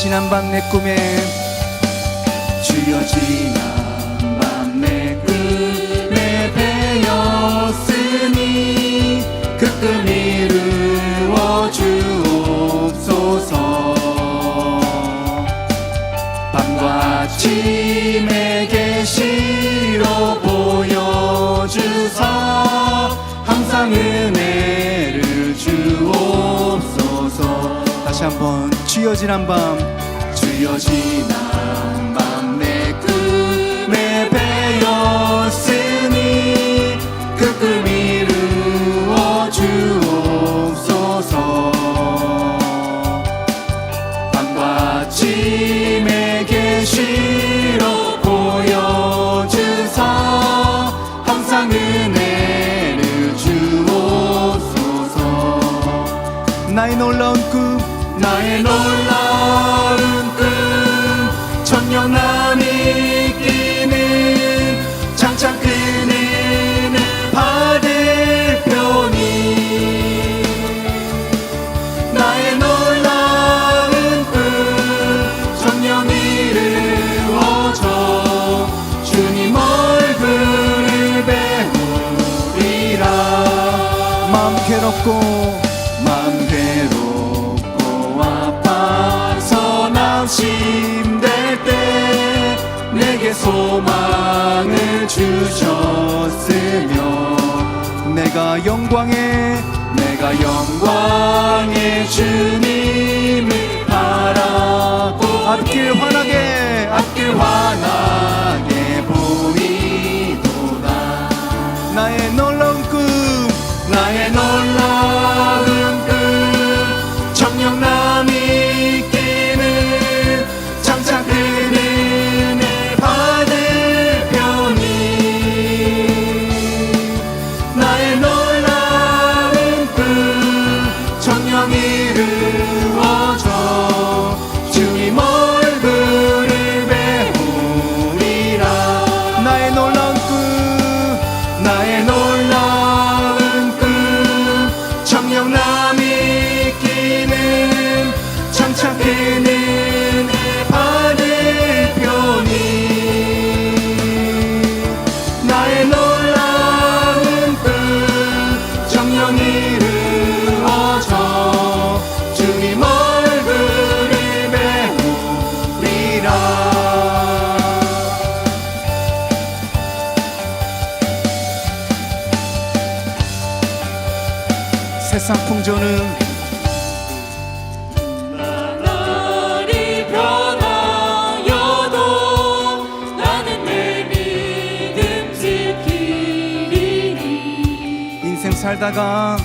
지난 밤 내 꿈에. 주여 지난 밤 내 꿈에 배었으니 그 꿈 이루어 주옵소서. 밤과 아침에 계시로 보여주사 항상 은혜를 주옵소서. 다시 한번 주여 지난 밤. 주여 지난 밤 내 꿈에 배었으니 그꿈 이루어 주옵소서. 밤과 아침에 계시로 보여주사 항상 은혜를 주옵소서. 나의 놀라운 꿈 나의 놀라운 영광의 내가 영광의 주님을 바라보 앞길 환하게 앞길 환하게 인생 살다가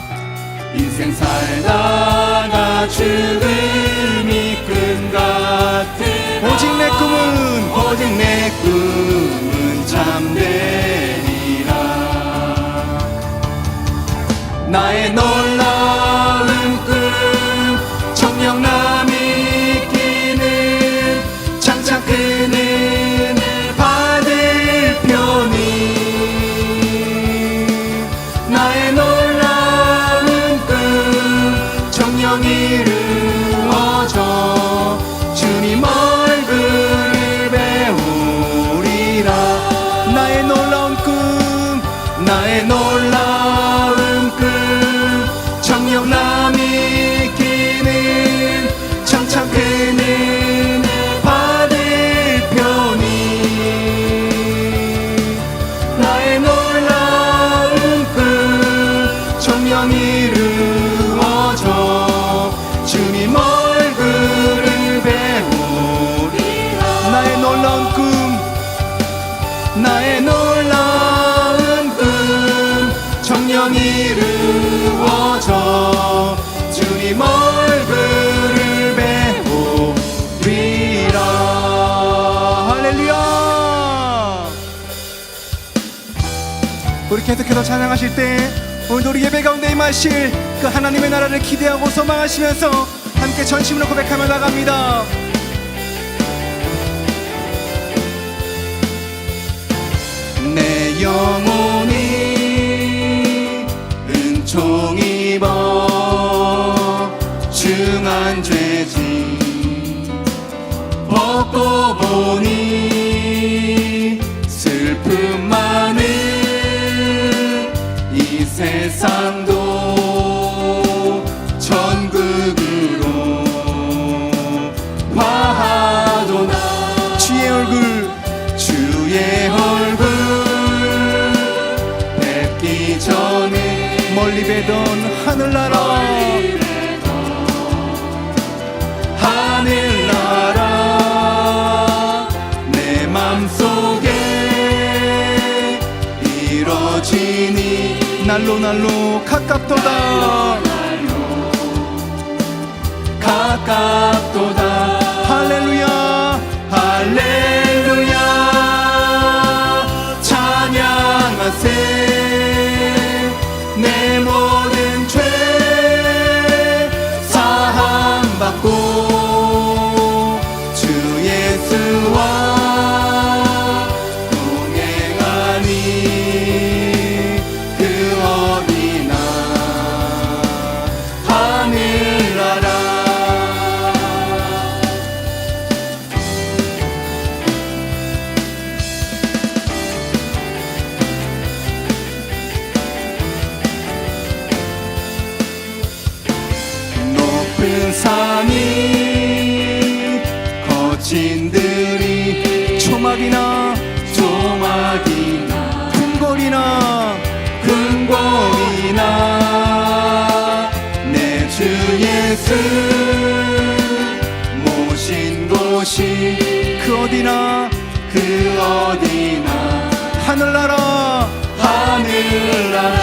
인생 살다가 죽음이 끈 같은 오직 내 꿈은 오직 내 꿈은 잠되리 나의 놀라운 우리 계속해서 찬양하실 때 오늘도 우리 예배 가운데 임하실 그 하나님의 나라를 기대하고 소망하시면서 함께 전심으로 고백하며 나갑니다. 내 영혼이 은총 입어 중한 죄진 날로 날로 가깝도다. 종막이나 조막이나 큰거리나 큰거리나. 내 주 예수 모신 곳이 그 어디나 그 어디나. 하늘나라 하늘나라.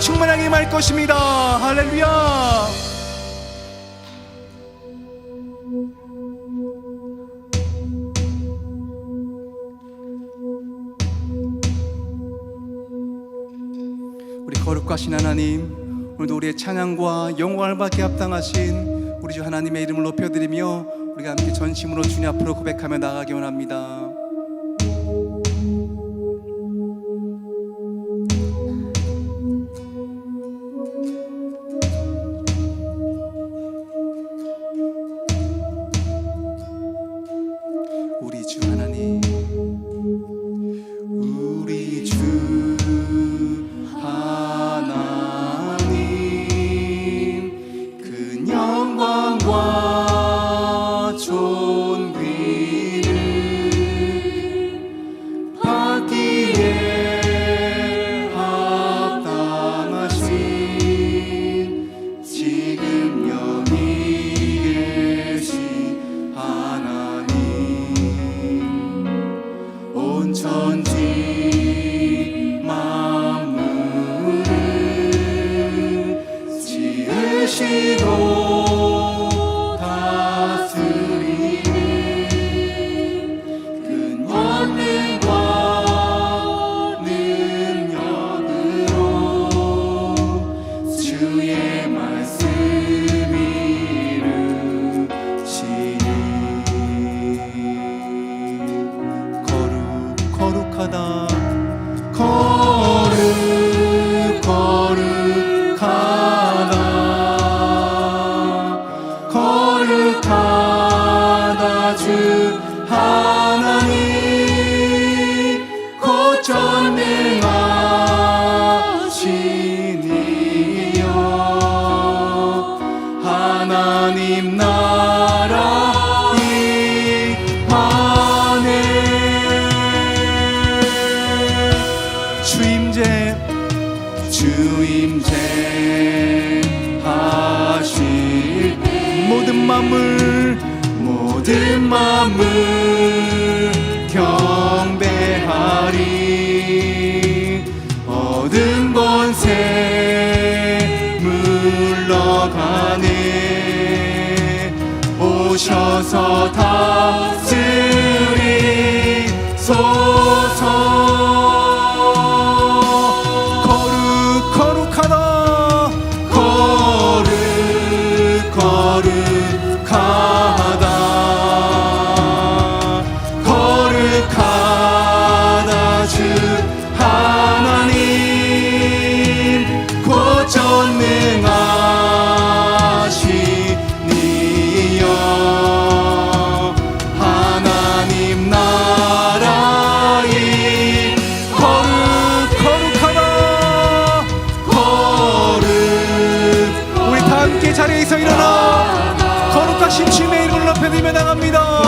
충만하게 임할 것입니다. 할렐루야. 우리 거룩하신 하나님, 오늘도 우리의 찬양과 영광을 받게 합당하신 우리 주 하나님의 이름을 높여드리며 우리가 함께 전심으로 주님 앞으로 고백하며 나가기 원합니다. 주셔서 다스리 소 심심의 이름을 높여 드리며 나갑니다.